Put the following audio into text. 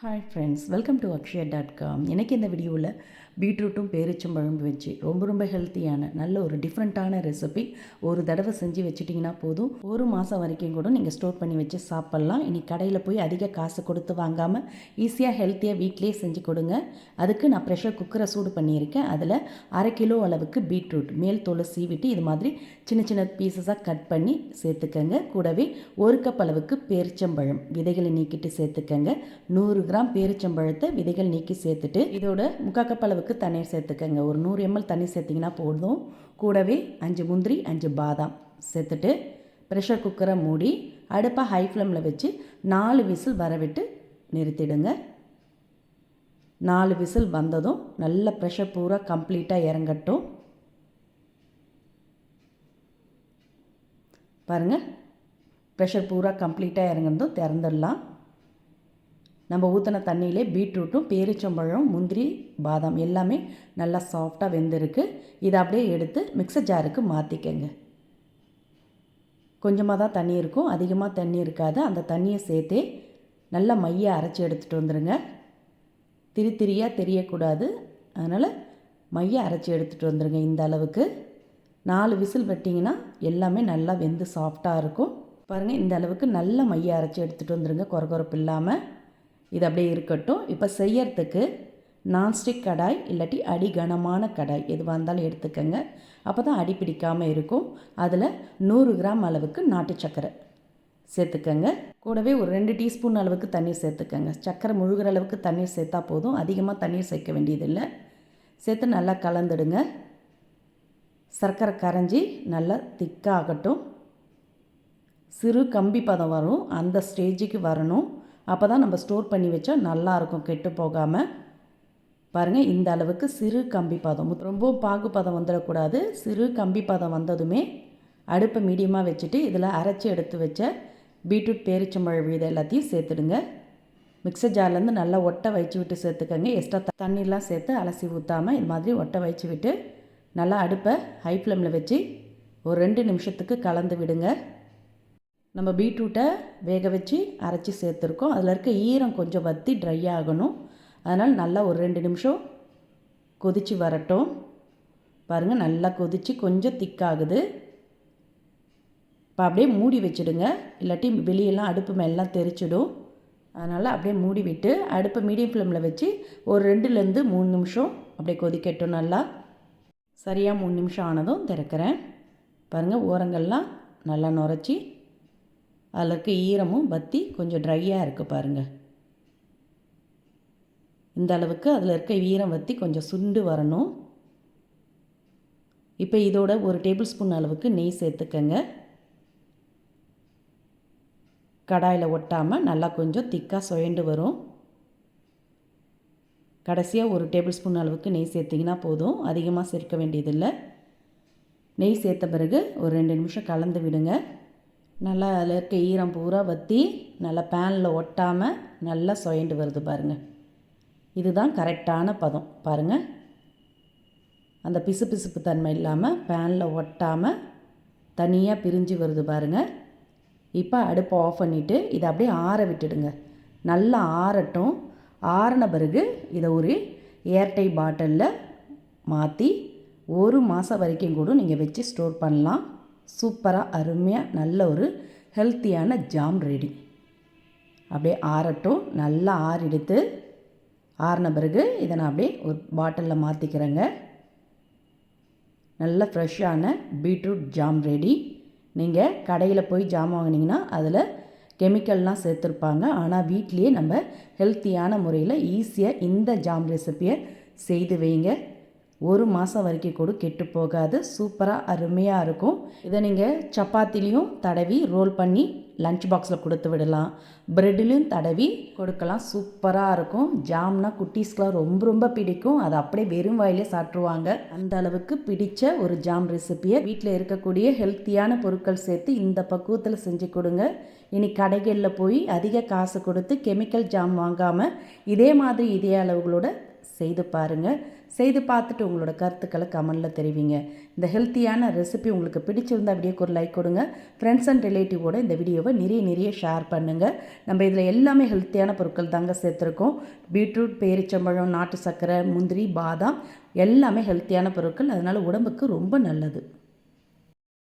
Hi friends welcome to Akshaya dot com எனக்கு இந்த வீடியோவில் பீட்ரூட்டும் பேரிச்சம்பழம் வச்சு ரொம்ப ரொம்ப ஹெல்த்தியான நல்ல ஒரு டிஃப்ரெண்ட்டான ரெசிபி ஒரு தடவை செஞ்சு வச்சுட்டிங்கன்னா போதும். ஒரு மாதம் வரைக்கும் கூட நீங்கள் ஸ்டோர் பண்ணி வச்சு சாப்பிட்லாம். இனி கடையில் போய் அதிக காசு கொடுத்து வாங்காமல் ஈஸியாக ஹெல்த்தியாக வீட்லேயே செஞ்சு கொடுங்க. அதுக்கு நான் ப்ரெஷர் குக்கரை சூடு பண்ணியிருக்கேன். அதில் அரை கிலோ அளவுக்கு பீட்ரூட் மேல் தோலை சீவிட்டு இது மாதிரி சின்ன சின்ன பீசஸாக கட் பண்ணி சேர்த்துக்கங்க. கூடவே ஒரு கப் அளவுக்கு பேரிச்சம்பழம் விதைகளை நீக்கிட்டு சேர்த்துக்கங்க. நூறு கிராம் பேரிச்சம்பழத்தை விதைகள் நீக்கி சேர்த்துட்டு இதோட முக்காக்கப்பளவுக்கு தண்ணீர் சேர்த்துக்கங்க. ஒரு நூறு எம்எல் தண்ணி சேர்த்திங்கன்னா போதும். கூடவே அஞ்சு முந்திரி அஞ்சு பாதாம் சேர்த்துட்டு ப்ரெஷர் குக்கரை மூடி அடுப்பை ஹை ஃப்ளேமில் வச்சு நாலு விசில் வரவிட்டு நிறுத்திடுங்க. நாலு விசில் வந்ததும் நல்ல ப்ரெஷர் பூரா கம்ப்ளீட்டாக இறங்கட்டும். பாருங்கள் ப்ரெஷர் பூரா கம்ப்ளீட்டாக இறங்கினதும் திறந்துடலாம். நம்ம ஊற்றின தண்ணியிலே பீட்ரூட்டும் பேரிச்சம்பழம் முந்திரி பாதாம் எல்லாமே நல்லா சாஃப்டாக வெந்திருக்கு. இதை அப்படியே எடுத்து மிக்சர் ஜாருக்கு மாற்றிக்கங்க கொஞ்சமாக தான் தண்ணி இருக்கும். அதிகமாக தண்ணி இருக்காது. அந்த தண்ணியை சேர்த்தே நல்லா மையை அரைச்சி எடுத்துகிட்டு வந்துடுங்க திரி திரியாக தெரியக்கூடாது. அதனால் மையை அரைச்சி எடுத்துகிட்டு வந்துடுங்க இந்த அளவுக்கு. நாலு விசில் வெட்டிங்கன்னா எல்லாமே நல்லா வெந்து சாஃப்டாக இருக்கும். பாருங்கள் இந்த அளவுக்கு நல்ல மையை அரைச்சி எடுத்துகிட்டு வந்துடுங்க குறகுறப்பு இல்லாமல் இது அப்படியே இருக்கட்டும். இப்போ செய்யறதுக்கு நான்ஸ்டிக் கடாய் இல்லாட்டி அடி கனமான கடாய் எதுவாக இருந்தாலும் எடுத்துக்கோங்க. அப்போ தான் அடி பிடிக்காமல் இருக்கும். அதில் நூறு கிராம் அளவுக்கு நாட்டு சர்க்கரை சேர்த்துக்கங்க. கூடவே ஒரு ரெண்டு டீஸ்பூன் அளவுக்கு தண்ணீர் சேர்த்துக்கங்க. சர்க்கரை முழுகிற அளவுக்கு தண்ணீர் சேர்த்தா போதும். அதிகமாக தண்ணீர் சேர்க்க வேண்டியதில்லை. சேர்த்து நல்லா கலந்துடுங்க. சர்க்கரை கரைஞ்சி நல்லா திக்காகட்டும் சிறு கம்பி பதம் வரும். அந்த ஸ்டேஜுக்கு வரணும். அப்போ தான் நம்ம ஸ்டோர் பண்ணி வச்சா நல்லாயிருக்கும் கெட்டு போகாமல் பாருங்கள் இந்த அளவுக்கு சிறு கம்பி பதம். ரொம்பவும் பாகு பதம் வந்துடக்கூடாது. சிறு கம்பி பதம் வந்ததுமே அடுப்பை மீடியமாக வச்சுட்டு இதில் அரைச்சி எடுத்து வச்ச பீட்ரூட் பேரிச்சம்பழ வீடு எல்லாத்தையும் சேர்த்துடுங்க. மிக்சர் ஜார்லேருந்து நல்லா ஒட்டை வச்சு விட்டு சேர்த்துக்கங்க. எக்ஸ்ட்ரா தண்ணிலாம் சேர்த்து அலசி ஊற்றாமல் இது மாதிரி ஒட்டை வச்சு விட்டு நல்லா அடுப்பை ஹை ஃப்ளேமில் வச்சு ஒரு ரெண்டு நிமிஷத்துக்கு கலந்து விடுங்க. நம்ம பீட்ரூட்டை வேக வச்சு அரைச்சி சேர்த்துருக்கோம். அதில் இருக்க ஈரம் கொஞ்சம் வற்றி ட்ரை ஆகணும். அதனால் நல்லா ஒரு ரெண்டு நிமிஷம் கொதித்து வரட்டும். பாருங்கள் நல்லா கொதித்து கொஞ்சம் திக்காகுது இப்போ அப்படியே மூடி வச்சுடுங்க. இல்லாட்டி வெளியெல்லாம் அடுப்பு மேலாம் தெரிச்சிடும். அதனால் அப்படியே மூடி விட்டு அடுப்பை மீடியம் ஃப்ளேமில் வச்சு ஒரு ரெண்டுலேருந்து மூணு நிமிஷம் அப்படியே கொதிக்கட்டும் நல்லா. சரியாக மூணு நிமிஷம் ஆனதும் திறக்கிறேன். பாருங்கள் ஓரங்கள்லாம் நல்லா நுரைச்சி அதில் இருக்க ஈரமும் பற்றி கொஞ்சம் ட்ரையாக இருக்குது பாருங்கள் இந்த அளவுக்கு அதில் இருக்க ஈரம் வற்றி கொஞ்சம் சுண்டு வரணும். இப்போ இதோட ஒரு டேபிள் ஸ்பூன் அளவுக்கு நெய் சேர்த்துக்கங்க. கடாயில் ஒட்டாமல் நல்லா கொஞ்சம் திக்காக சுயண்டு வரும். கடைசியாக ஒரு டேபிள் ஸ்பூன் அளவுக்கு நெய் சேர்த்திங்கன்னா போதும். அதிகமாக சேர்க்க வேண்டியதில்லை. நெய் சேர்த்த பிறகு ஒரு ரெண்டு நிமிஷம் கலந்து விடுங்க. நல்லா அதில் இருக்க ஈரம் பூரா வற்றி நல்லா பேனில் ஒட்டாமல் நல்லா சுயண்டு வருது பாருங்கள் இதுதான் கரெக்டான பதம். பாருங்கள் அந்த பிசு பிசுப்பு தன்மை இல்லாமல் பேனில் ஒட்டாமல் தனியாக பிரிஞ்சு வருது பாருங்கள் இப்போ அடுப்பை ஆஃப் பண்ணிவிட்டு இதை அப்படியே ஆற விட்டுடுங்க. நல்லா ஆறட்டும். ஆறின பிறகு இதை ஒரு ஏர்டை பாட்டிலில் மாற்றி ஒரு மாதம் வரைக்கும் கூட நீங்கள் வச்சு ஸ்டோர் பண்ணலாம். சூப்பராக அருமையாக நல்ல ஒரு ஹெல்த்தியான ஜாம் ரெடி. அப்படியே ஆறட்டும் நல்லா ஆறெடுத்து ஆறின பிறகு இதை நான் அப்படியே ஒரு பாட்டிலில் மாற்றிக்கிறேங்க நல்ல ஃப்ரெஷ்ஷான பீட்ரூட் ஜாம் ரெடி. நீங்கள் கடையில் போய் ஜாம் வாங்கினீங்கன்னா அதில் கெமிக்கல்லாம் சேர்த்துருப்பாங்க. ஆனால் வீட்லேயே நம்ம ஹெல்த்தியான முறையில் ஈஸியாக இந்த ஜாம் ரெசிப்பியை செய்து வைங்க. ஒரு மாதம் வரைக்கும் கூட கெட்டு போகாது. சூப்பராக அருமையாக இருக்கும். இதை நீங்கள் சப்பாத்திலையும் தடவி ரோல் பண்ணி லஞ்ச் பாக்ஸில் கொடுத்து விடலாம். ப்ரெட்லேயும் தடவி கொடுக்கலாம். சூப்பராக இருக்கும். ஜாம்னா குட்டீஸ்க்கெலாம் ரொம்ப ரொம்ப பிடிக்கும். அதை அப்படியே வெறும் வாயிலே சாப்பிட்ருவாங்க அந்த அளவுக்கு பிடித்த ஒரு ஜாம் ரெசிப்பியை வீட்டில் இருக்கக்கூடிய ஹெல்த்தியான பொருட்கள் சேர்த்து இந்த பக்குவத்தில் செஞ்சு கொடுங்க. இனி கடைகளில் போய் அதிக காசு கொடுத்து கெமிக்கல் ஜாம் வாங்காமல் இதே மாதிரி இதே அளவுகளோட செய்து பாருங்கள் செய்து பார்த்துட்டு உங்களோட கருத்துக்களை கமெண்டில் தெரிவிங்க. இந்த ஹெல்த்தியான ரெசிபி உங்களுக்கு பிடிச்சிருந்தா வீடியோக்கு ஒரு லைக் கொடுங்க. ஃப்ரெண்ட்ஸ் அண்ட் ரிலேட்டிவோட இந்த வீடியோவை நிறைய நிறைய ஷேர் பண்ணுங்கள் நம்ம இதில் எல்லாமே ஹெல்த்தியான பொருட்கள் தாங்க சேர்த்துருக்கோம். பீட்ரூட் பேரிச்சம்பழம் நாட்டு சர்க்கரை முந்திரி பாதாம் எல்லாமே ஹெல்த்தியான பொருட்கள். அதனால் உடம்புக்கு ரொம்ப நல்லது.